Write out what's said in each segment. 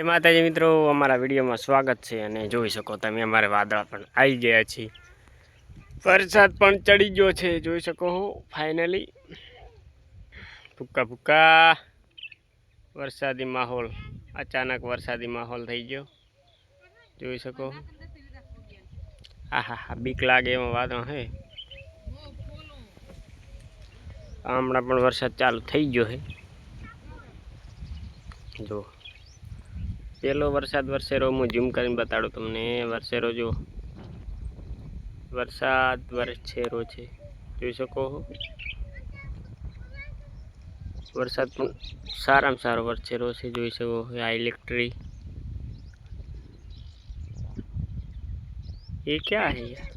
એ માતાજી મિત્રો, અમારા વિડીયોમાં સ્વાગત છે અને જોઈ શકો તમે અમારે વાદળા પણ આવી ગયા છે વરસાદ પણ ચડી ગયો છે, જોઈ શકો હો ફાઇનલી ભૂક્કા ભૂક્કા વરસાદી માહોલ, અચાનક વરસાદી માહોલ થઈ ગયો. જોઈ શકો હા. હા હા બીક લાગે એમાં વાદળ હે. હમણાં પણ વરસાદ ચાલુ થઈ ગયો છે જો. પેલો વરસાદ વરસેરો હું ઝૂમ કરીને બતાડું તમને વરસેરો જો વરસાદ વરસેરો છે જોઈ શકો છો વરસાદ પણ સારામાં સારો વરસેરો છે જોઈ શકો છો આ ઇલેક્ટ્રિક ये क्या है यार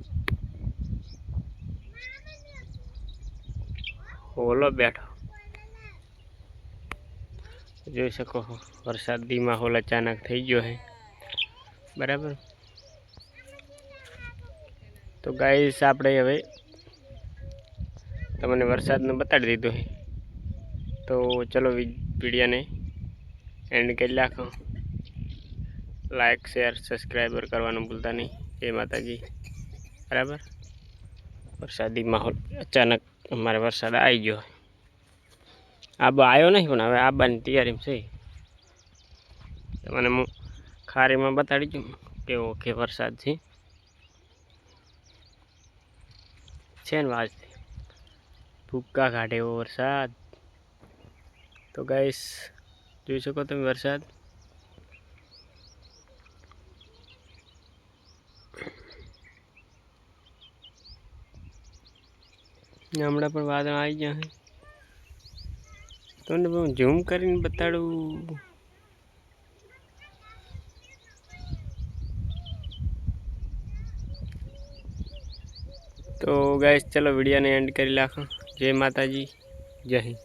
ઓલો બેઠો જોઈ શકો છો વરસાદી માહોલ અચાનક થઈ ગયો છે બરાબર તો ગાઈસ આપણે હવે તમને વરસાદને બતાડી દીધો છે તો ચલો વી- વિડીયોને એન્ડ કરી નાખો લાઈક શેર સબસ્ક્રાઈબર કરવાનું ભૂલતા નહીં જય માતાજી બરાબર વરસાદી માહોલ અચાનક અમારે વરસાદ આવી ગયો આબા આવ્યો નહીં પણ હવે આબાની તૈયારીમાં છે. તમને હું ખારીમાં બતાડી દઉં કેવો કે વરસાદ છે. છે ને વાત ભૂક્કા કાઢે એવો વરસાદ. તો ગાઈસ, જોઈ શકો તમે વરસાદ? હમણાં પણ વાદળ આવી ગયા છે તમને હું ઝૂમ કરીને બતાડું. તો ગાઈસ ચલો વિડીયોને એન્ડ કરી નાખો. જય માતાજી, જય હિન્દ.